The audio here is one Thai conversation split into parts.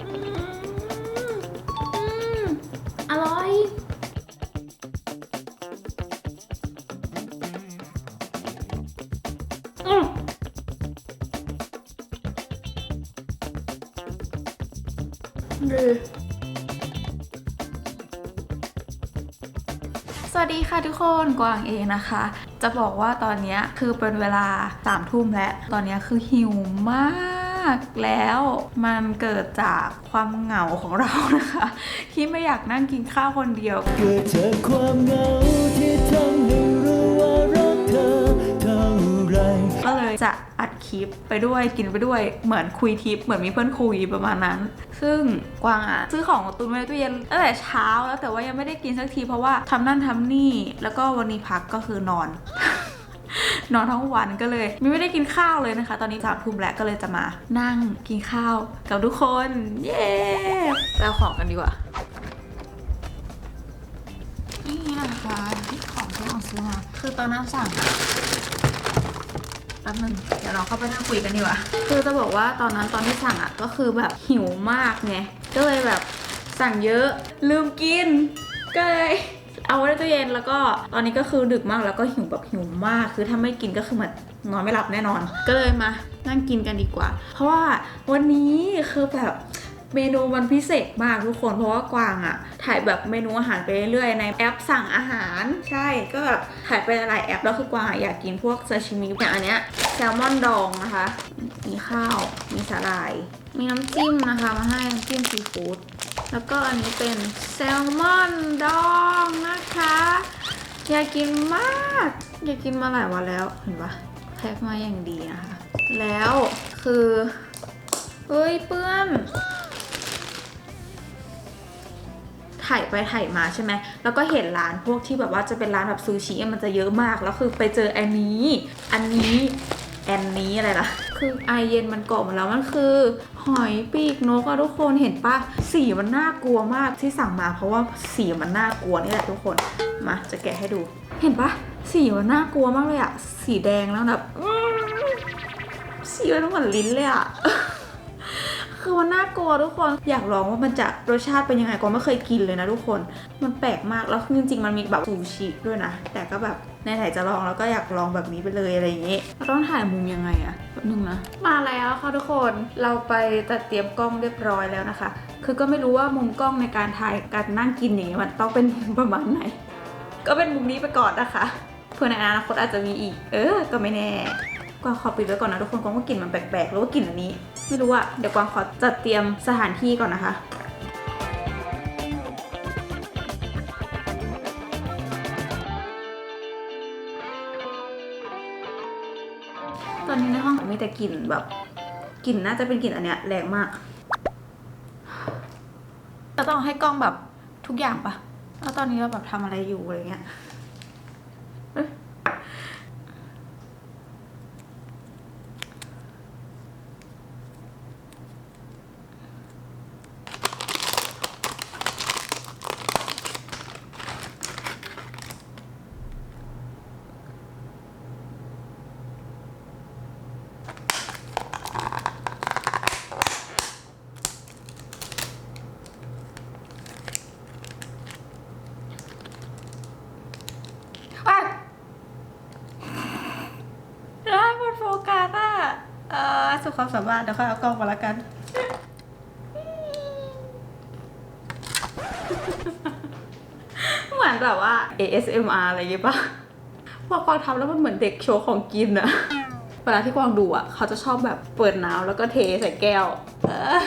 อืมอืมอร่อย อืมดีสวัสดีค่ะทุกคนกวางเองนะคะ จะบอกว่าตอนเนี้ยคือเป็นเวลาสามทุ่มแล้ว ตอนเนี้ยคือหิวมาก แล้วมันเกิดจากความเหงาของเรานะคะ ที่ไม่อยากนั่งกินข้าวคนเดียว เกิดจากความเหงาที่ทำให้รู้ว่ารักเธอเท่าไรก็เลยจะอัดคลิปไปด้วยกินไปด้วยเหมือนคุยทิป เหมือนมีเพื่อนคุยประมาณนั้น ซึ่งกวางอะซื้อของตุนไว้ในตู้เย็นตั้งแต่เช้าแล้วแต่ว่ายังไม่ได้กินสักทีเพราะว่าทำนั่นทำนี่ แล้วก็วันนี้พักก็คือนอน นอนทั้งวันก็เลยไม่ได้กินข้าวเลยนะคะ ตอนนี้สามทุ่มแล้วก็เลยจะมานั่งกินข้าวกับทุกคน เย้เอาของกันดีกว่า นี่นะคะของที่เราซื้อมาคือตอนนั้นสั่งแป๊บนึงเดี๋ยวเราเข้าไปนั่งคุยกันดีกว่า คือจะบอกว่าตอนนั้นตอนที่สั่งอะก็คือแบบหิวมากไง ก็เลยแบบสั่งเยอะลืมกิน ก็เลย เอาไว้ในตู้เย็นแล้วก็ตอนนี้ก็คือดึกมากแล้วก็หิวแบบหิวมาก คือถ้าไม่กินก็คือมือนนอนไม่หลับแน่นอน ก็เลยมานั่งกินกันดีกว่า เพราะว่าวันนี้คือแบบเมนูมันพิเศษมากทุกคนเพราะว่ากวางอะถ่ายแบบเมนูอาหารไปเรื่อยในแอปสั่งอาหาร ใช่ก็แบบถ่ายไปหลายแอปแล้วคือกวางอะอยากกินพวกซาชิมิอย่างอันเนี้ยแซลมอนดองนะคะ มีข้าวมีสาหร่าย มีน้ำจิ้มนะคะ มาให้น้ำจิ้มซีฟู้ด แล้วก็อันนี้เป็นแซลมอนดองนะคะ อยากกินมาก อยากกินมาหลายวันแล้วเห็นปะแพ็คมาอย่างดีนะคะ แล้วคือเฮ้ยเปื้อนถ่ายไปถ่ายมาใช่ไหม แล้วก็เห็นร้านพวกที่แบบว่าจะเป็นร้านแบบซูชิมันจะเยอะมาก แล้วคือไปเจออันนี้ อันนี้แอนนี้อะไรล่ะ คือไอเย็นมันเกาะมาแล้วมันคือ หอยปีกนกอะทุกคนเห็นปะสีมันน่ากลัวมากที่สั่งมา เพราะว่าสีมันน่ากลัวนี่แหละทุกคนมาจะแกะให้ดู เห็นปะสีมันน่ากลัวมากเลยอะสีแดงแล้วแบบสีมันเหมือนลิ้นเลยอะากลัวทุกคนอยากลองว่ามันจะรสชาติเป็นยังไงก็ไม่เคยกินเลยนะทุกคนมันแปลกมากแล้วจริงๆมันมีแบบซูชิด้วยนะ แต่ก็แบบไหนจะลองแล้วก็อยากลองแบบนี้ไปเลยอะไรอย่างเงี้เราต้องถ่ายมุมยังไงอะแป๊บนึงนะมาแล้วค่ะทุกคนเราไปจัดเตรียมกล้องเรียบร้อยแล้วนะคะ คือก็ไม่รู้ว่ามุมกล้องในการถ่ายการนั่งกินอย่างนี้มันต้องเป็นมุมประมาณไหน ก็เป็นมุมนี้ไปก่อนนะคะเพื่อในอนาคตอาจจะมีอีก เออ ก็ไม่แน่กวางขอปิดไว้ก่อนนะทุกคนกวางว่ากลิ่นมันแปลกๆหรือว่ากลิ่นอันนี้ ไม่รู้อะเดี๋ยวกวางขอจัดเตรียมสถานที่ก่อนนะคะตอนนี้ในห้องมีแต่กลิ่นแบบกลิ่นน่าจะเป็นกลิ่นอันเนี้ยแรงมากเราต้องให้กล้องแบบทุกอย่างปะแล้วตอนนี้เราแบบทำอะไรอยู่อะไรเงี้ยเอ้ย อะได้หมดโฟกัสอะ เออสุด ความสามารถเดี๋ยวค่อยเอากล้องมาแล้วกัน เหมือนแบบว่า ASMR อะไรอย่างงี้ปะพอกวางทำแล้วมันเหมือนเด็กโชว์ของกินอะเวลาที่กวางดูอะเขาจะชอบแบบเปิดน้ำแล้วก็เทใส่แก้ว เออ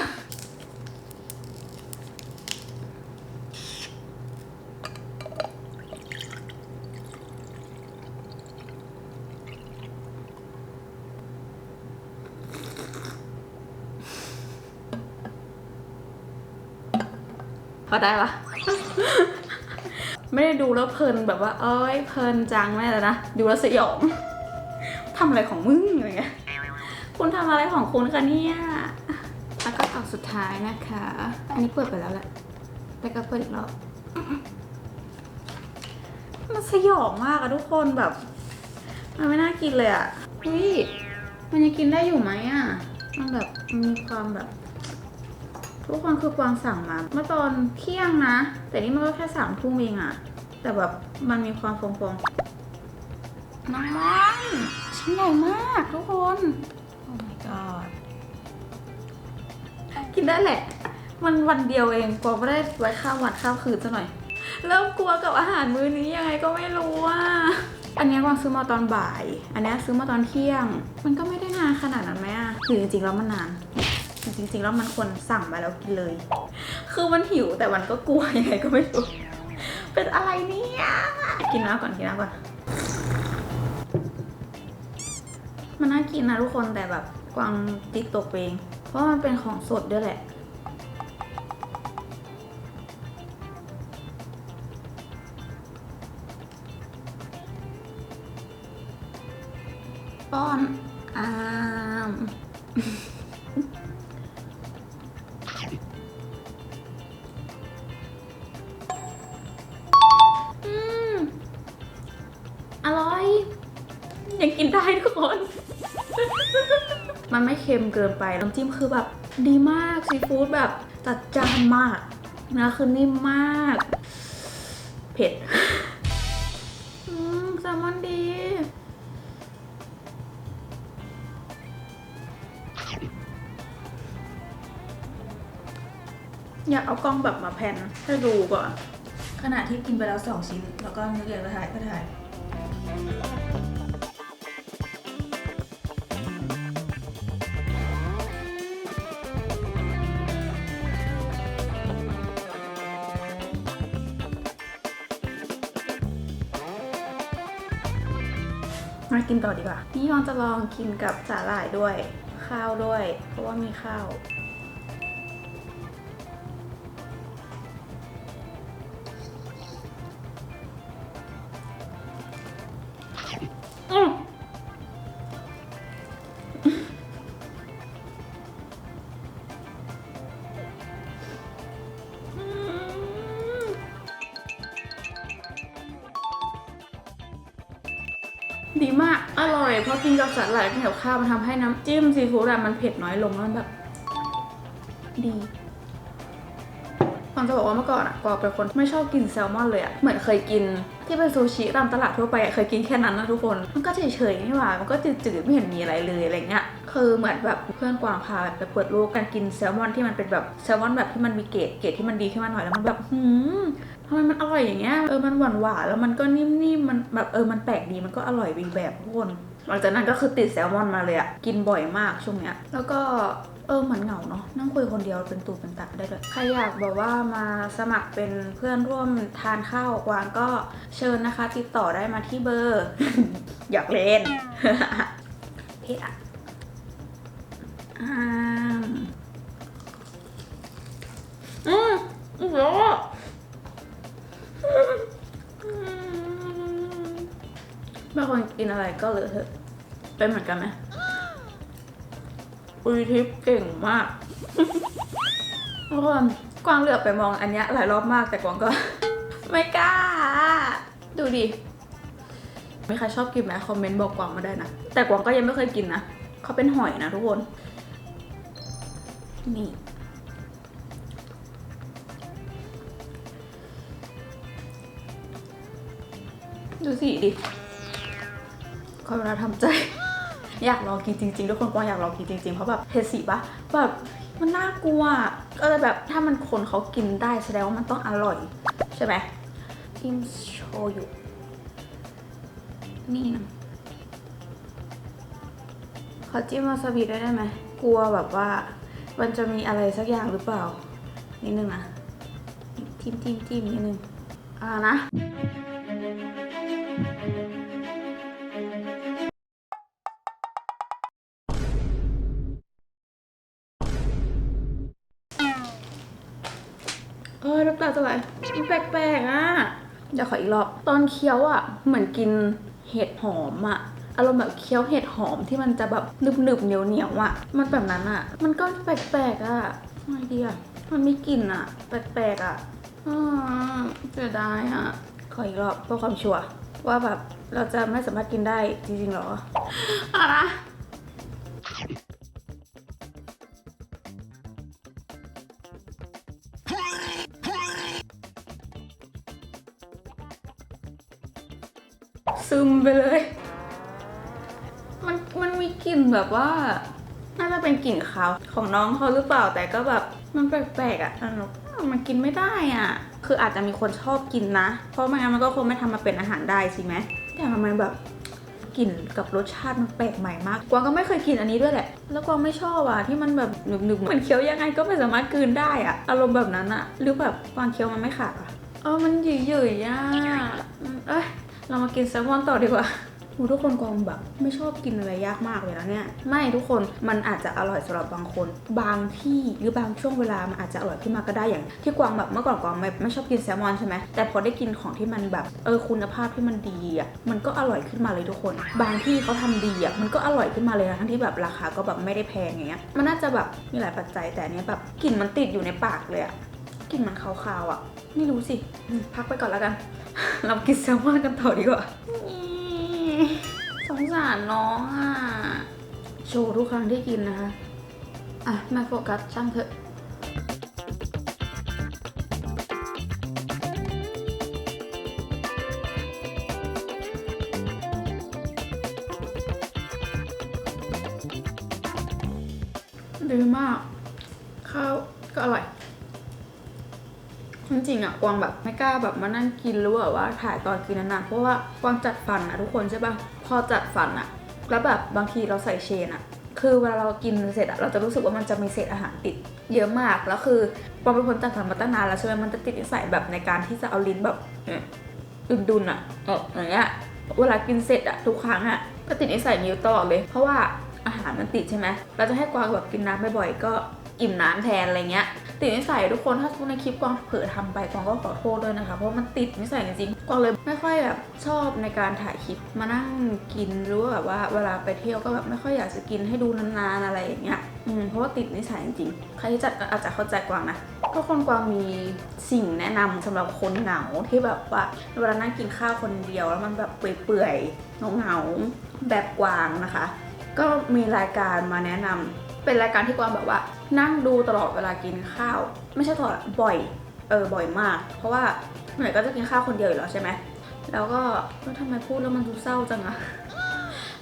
พอได้ปะไม่ได้ดูแล้วเพลินแบบว่า เอ้ยเพลินจังแม่เลยนะ ดูแล้วสยองทำอะไรของมึงอะไรเงี้ยคุณทำอะไรของคุณคะเนี่ยแล้วก็ต่อสุดท้ายนะคะ อันนี้เปิดไปแล้วแหละแต่ก็เปิดอีกรอบมันสยองมากอะทุกคนแบบ มันไม่น่ากินเลยอะเฮ้ยมันยังกินได้อยู่ไหมอะมันแบบมีความแบบ ทุกคนคือกวางสั่งมา เมื่อตอนเที่ยงนะ แต่นี่มันก็แค่สามทุ่มเองอะแต่แบบมันมีความฟองๆน้ำมันชิ้นใหญ่มากทุกคน โอ้ my god กินได้แหละ มันวันเดียวเองกวางไม่ได้ไว้ข้ามวันข้ามคืนซะหน่อย เริ่มกลัวกับอาหารมื้อนี้ยังไงก็ไม่รู้อะอันนี้กวางซื้อมาตอนบ่าย อันนี้ซื้อมาตอนเที่ยง มันก็ไม่ได้นานขนาดนั้นไหมอะหรือจริงๆแล้วมันนาน จริง ๆ แล้วมันควรสั่งมาแล้วกินเลย คือมันหิวแต่มันก็กลัวยังไงก็ไม่รู้ เป็นอะไรเนี่ยกินน้ำก่อนกินน้ำก่อน มันน่ากินนะทุกคนแต่แบบกวางติดตกเอง เพราะมันเป็นของสดด้วยแหละป้อน ยังกินได้ทุกคน มันไม่เค็มเกินไปน้ำจิ้มคือแบบดีมากซีฟู้ดแบบจัดจ้านมากเนื้อคือนิ่มมาก เผ็ดอืมแซลมอนดี อยากเอากล้องแบบมาแพนให้ดูก่อนขณะที่กินไปแล้วสองชิ้น แล้วก็นึกอยากจะถ่ายก็ถ่าย มากินต่อดีกว่า นี่ยอนจะลองกินกับสาหร่ายด้วย ข้าวด้วย เพราะว่ามีข้าวอืมอืมดีมากอร่อย เพราะกินกับสาหร่ายกินกับข้าวมันทำให้น้ำจิ้มซีฟู้ดอะมันเผ็ดน้อยลงแล้วมันแบบดีความจะบอกว่าเมื่อก่อนอะกวางเป็นคนไม่ชอบกินแซลมอนเลยอะเหมือนเคยกินที่เป็นซูชิตามตลาดทั่วไปอะเคยกินแค่นั้นนะทุกคน มันก็เฉยๆนี่หว่า มันก็จืดๆไม่เห็นมีอะไรเลยอะไรเงี้ย คือเหมือนแบบเพื่อนกวางพาไปเปิดโลกการกินแซลมอนที่มันเป็นแบบแซลมอนแบบที่มันมีเกรดเกรดที่มันดีขึ้นมาหน่อยแล้วมันแบบหืมทำไมมันอร่อยอย่างเงี้ย เออ มันหวานหวานแล้วมันก็นิ่มๆ มันแบบเออ มันแปลกดี มันก็อร่อยไปอีกแบบทุกคน หลังจากนั้นก็คือติดแซลมอนมาเลยอะกินบ่อยมากช่วงเนี้ย แล้วก็เออเหมือนเหงาเนาะนั่งคุยคนเดียวเป็นตูเป็นตะได้เลยใครอยากแบบว่ามาสมัครเป็นเพื่อนร่วมทานข้าวกวางก็เชิญนะคะ ติดต่อได้มาที่เบอร์ อยากเล่นเอะอะอ่ามอืมอีกแล้วอะบางคนกินอะไรก็เลอะเถอะ เป็นเหมือนกันไหมอุยทิพย์เก่งมากทุกคนกวางเหลือบไปมองอันเนี้ยหลายรอบมากแต่กวางก็ ไม่กล้า ดูดิมีใครชอบกินไหมคอมเมนต์บอกกวางมาได้นะ แต่กวางก็ยังไม่เคยกินนะเขาเป็นหอยนะทุกคน นี่ ดูสิดิขอเวลาทำใจ อยากลองกินจริงๆทุกคนกวางอยากลองกินจริงๆ เพราะแบบเผ็ดสิปะแบบมันน่ากลัวก็เลยแบบถ้ามันคนเขากินได้แสดงว่ามันต้องอร่อย ใช่ไหมอิมโชยุนี่นะขอจิ้มวาซาบิด้วยได้ไหมกลัวแบบว่า มันจะมีอะไรสักอย่างหรือเปล่านิดนึงนะจิ้มจิ้มจิ้มนิดนึงอ่านะ ขออีกรอบ ตอนเคี้ยวอะเหมือนกินเห็ดหอมอะอารมณ์แบบเคี้ยวเห็ดหอมที่มันจะแบบหนึบๆเหนียวๆอะ มันแบบนั้นอะ มันก็แปลกๆอะทำไงดีอะมันไม่กลิ่นอะ แปลกๆอะอ่าเสียดายอะ ขออีกรอบเพื่อความชัวร์ว่าแบบเราจะไม่สามารถกินได้จริงๆหรอ อะนะ ไปเลย มันมันมีกลิ่นแบบว่า น่าจะเป็นกลิ่นขาวของน้องเขาหรือเปล่าแต่ก็แบบมันแปลกๆอะมันมันกินไม่ได้อะ คืออาจจะมีคนชอบกินนะ เพราะไม่งั้นมันก็คงไม่ทำมาเป็นอาหารได้ใช่ไหมแต่ทำไมแบบกลิ่นกับรสชาติมันแปลกใหม่มาก กวางก็ไม่เคยกินอันนี้ด้วยแหละ แล้วกวางไม่ชอบอะที่มันแบบหนึบๆเหมือนเคี้ยวยังไงก็ไม่สามารถกลืนได้อะ อารมณ์แบบนั้นอะ หรือแบบกวางเคี้ยวมันไม่ขาดอะเออมันหยุ่ยๆอะอืมเอ้ย เรามากินแซลมอนต่อดีกว่าทุกคนกองแบบไม่ชอบกินอะไรยากมากเลยนะเนี่ย ไม่ทุกคนมันอาจจะอร่อยสำหรับบางคน บางที่หรือบางช่วงเวลามันอาจจะอร่อยขึ้นมาก็ได้อย่าง ที่กวางแบบเมื่อก่อนกวางไม่ไม่ชอบกินแซลมอนใช่ไหมแต่พอได้กินของที่มันแบบเออคุณภาพที่มันดีอะมันก็อร่อยขึ้นมาเลยทุกคน บางที่เขาทำดีอะมันก็อร่อยขึ้นมาเลยนะทั้งที่แบบราคาก็แบบไม่ได้แพงอย่างเงี้ยมันน่าจะแบบมีหลายปัจจัยแต่เนี้ยแบบกลิ่นมันติดอยู่ในปากเลยอะ กลิ่นมันคาวๆอะ ไม่รู้สิอืมพักไปก่อนแล้วกัน เรากินแซลมอนกันต่อดีกว่า สงสารน้องอะ โชว์ทุกครั้งที่กินนะคะ อะไม่โฟกัสช่างเถอะดีมาก ข้าวก็อร่อย จริงๆอะกวางแบบไม่กล้าแบบมานั่งกินหรือว่าแบบว่าถ่ายตอนกินนานๆเพราะว่ากวางจัดฟันอะทุกคนใช่ปะพอจัดฟันอะแล้วแบบบางทีเราใส่เชนอะคือเวลาเรากินเสร็จอะเราจะรู้สึกว่ามันจะมีเศษอาหารติดเยอะมากแล้วคือกวางเป็นคนจัดฟันมาตั้งนานแล้วใช่ไหมมันจะติดนิสัยแบบในการที่จะเอาลิ้นแบบดุนๆอะเอออย่างเงี้ยเวลากินเสร็จอะทุกครั้งอะก็ติดนิสัยนี้ตลอดเลย เพราะว่าอาหารมันติดใช่ไหมเราจะให้กวางแบบกินน้ำบ่อยๆก็ อิ่มน้ำแทนอะไรเงี้ย ติดนิสัยทุกคนถ้าทุกในคลิปกวางเผลอทำไปกวางก็ขอโทษด้วยนะคะ เพราะมันติดนิสัยจริงกวางเลยไม่ค่อยแบบชอบในการถ่ายคลิปมานั่งกินหรือว่าแบบว่าเวลาไปเที่ยวก็แบบไม่ค่อยอยากจะกินให้ดูนานๆอะไรอย่างเงี้ยอืมเพราะว่าติดนิสัยจริงใครที่จัดอาจจะเข้าใจกวางนะทุกคนกวางมีสิ่งแนะนำสำหรับคนเหงาที่แบบว่าเวลานั่งกินข้าวคนเดียวแล้วมันแบบเปื่อยๆเหงาๆแบบกวางนะคะ ก็มีรายการมาแนะนำ เป็นรายการที่กวางแบบว่า นั่งดูตลอดเวลากินข้าว ไม่ใช่ตลอดบ่อยเออบ่อยมาก เพราะว่าเหนื่อยก็จะกินข้าวคนเดียวอยู่แล้วใช่ไหมแล้วก็แล้วทำไมพูดแล้วมันดูเศร้าจังอะ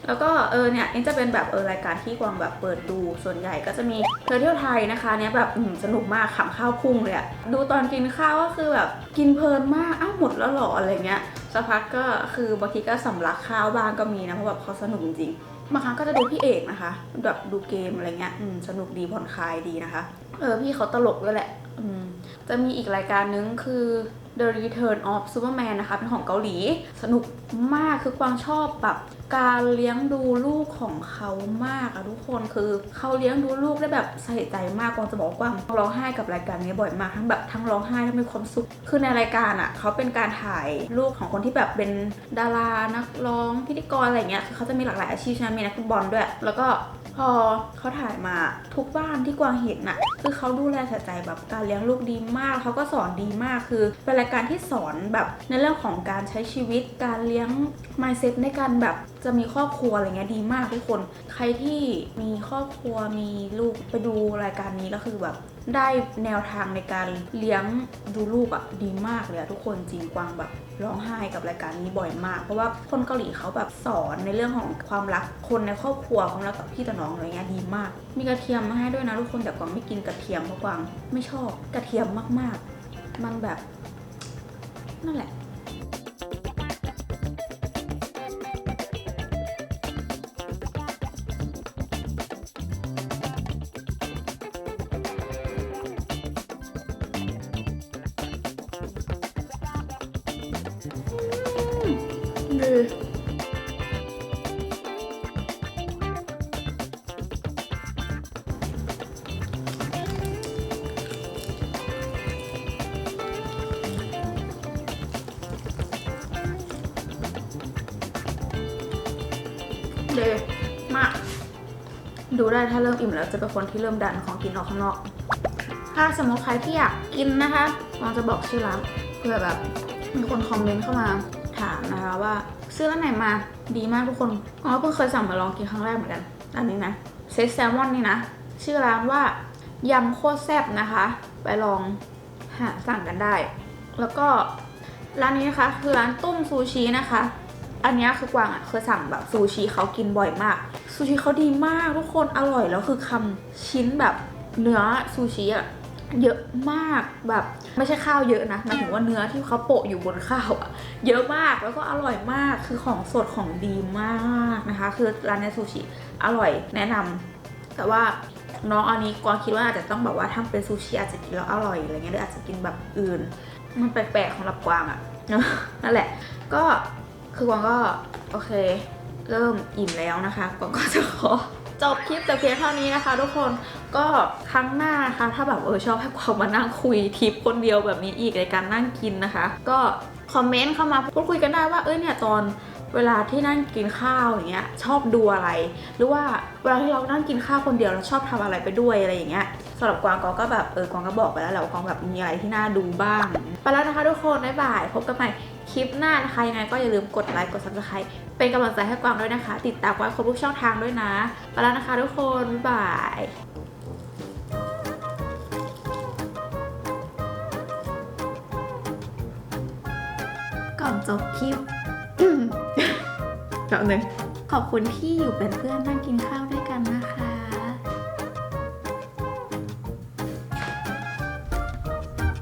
แล้วก็เออเนี่ยนี่จะเป็นแบบเออรายการที่กวางแบบเปิดดูส่วนใหญ่ก็จะมีเธอเที่ยวไทยนะคะเนี่ยแบบอืมสนุกมากขำข้าวพุ่งเลยอะดูตอนกินข้าวก็คือแบบกินเพลินมากอ้าวหมดแล้วหรออะไรเงี้ยสักพักก็คือบางทีก็สำลักข้าวบ้างก็มีนะเพราะแบบเขาสนุกจริงบางครั้งก็จะดูพี่เอกนะคะแบบดูเกมอะไรเงี้ยอืมสนุกดีผ่อนคลายดีนะคะ เออพี่เขาตลกด้วยแหละอืมจะมีอีกรายการนึงคือ The Return of Superman นะคะ เป็นของเกาหลี สนุกมากคือกวางชอบแบบการเลี้ยงดูลูกของเขามากอะทุกคนคือเขาเลี้ยงดูลูกได้แบบใส่ใจมากกวางจะบอกว่ากวางร้องไห้กับรายการนี้บ่อยมากทั้งแบบทั้งร้องไห้ทั้งมีความสุขคือในรายการอะเขาเป็นการถ่ายลูกของคนที่แบบเป็นดารานักร้องพิธีกรอะไรเงี้ยคือเขาจะมีหลากหลายอาชีพใช่ไหมมีนักฟุตบอลด้วย แล้วก็ พอเขาถ่ายมาทุกบ้านที่กวางเห็นน่ะ คือเขาดูแลใส่ใจแบบการเลี้ยงลูกดีมาก เขาก็สอนดีมาก คือเป็นรายการที่สอนแบบในเรื่องของการใช้ชีวิต การเลี้ยง mindset ในการแบบจะมีครอบครัวอะไรเงี้ยดีมากทุกคน ใครที่มีครอบครัวมีลูกไปดูรายการนี้แล้วคือแบบได้แนวทางในการเลี้ยงดูลูกอะ่ะดีมากเลยทุกคนจริงกวางแบบ ร้องไห้กับรายการนี้บ่อยมาก เพราะว่าคนเกาหลีเขาแบบสอนในเรื่องของความรักคนในครอบครัวความรักกับพี่ต่อน้องอะไรเงี้ยดีมาก มีกระเทียมมาให้ด้วยนะทุกคนแต่กวางไม่กินกระเทียมเพราะกวางไม่ชอบกระเทียมมากๆ มันแบบนั่นแหละ เดมาก ดูได้ถ้าเริ่มอิ่มแล้วจะเป็นคนที่เริ่มดันของกินออกข้างนอก ถ้าสมมติใครที่อยากกินนะคะลองจะบอกชื่อร้านเพื่อแบบมีคนคอมเมนต์เข้ามาถามนะคะว่าซื้อร้านไหนมาดีมากทุกคนอ๋อเพิ่งเคยสั่งมาลองกินครั้งแรกเหมือนกันอันนี้นะเซตแซลมอนนี่นะชื่อร้านว่ายำโคตรแซ่บนะคะ ไปลองหาสั่งกันได้ แล้วก็ร้านนี้นะคะคือร้านตุ้มซูชินะคะ อันนี้คือกวางอะเคยสั่งแบบซูชิเขากินบ่อยมาก ซูชิเขาดีมากทุกคนอร่อยแล้วคือคำชิ้นแบบเนื้อซูชิอะเยอะมากแบบไม่ใช่ข้าวเยอะนะหมายถึงว่าเนื้อที่เขาโปะอยู่บนข้าวอะเยอะมากแล้วก็อร่อยมากคือของสดของดีมากนะคะ คือร้านเนซูชิอร่อยแนะนำแต่ว่าน้องอันนี้กวางคิดว่าอาจจะต้องแบบว่าทำเป็นซูชิอาจจะกินแล้วอร่อยอะไรเงี้ยหรืออาจจะกินแบบอื่น มันแปลกๆของรับกวางอะนั่นแหละ ก็ คือกวางก็โอเค เริ่มอิ่มแล้วนะคะกวางก็จะขอจบคลิปแต่เพียงเท่านี้นะคะ ทุกคนก็ครั้งหน้านะคะ ถ้าแบบเออชอบให้กวางมานั่งคุยทิปคนเดียวแบบนี้อีกในการนั่งกินนะคะ ก็คอมเมนต์เข้ามาพูดคุยกันได้ว่าเออเนี่ยตอน เวลาที่นั่งกินข้าวอย่างเงี้ยชอบดูอะไร หรือว่าเวลาที่เรานั่งกินข้าวคนเดียวเราชอบทำอะไรไปด้วยอะไรอย่างเงี้ยสำหรับกวางกวางก็แบบเออกวางก็บอกไปแล้วแหละว่ากวางแบบมีอะไรที่น่าดูบ้าง ไปแล้วนะคะทุกคนบ๊ายบายพบกันใหม่คลิปหน้านะคะยังไงก็อย่าลืมกดไลค์กด subscribe เป็นกำลังใจให้กวางด้วยนะคะ ติดตามกวางครบทุกช่องทางด้วยนะไปแล้วนะคะทุกคนบ๊ายบายก่อนจบคลิป จบหนึ่งขอบคุณที่อยู่เป็นเพื่อนนั่งกินข้าว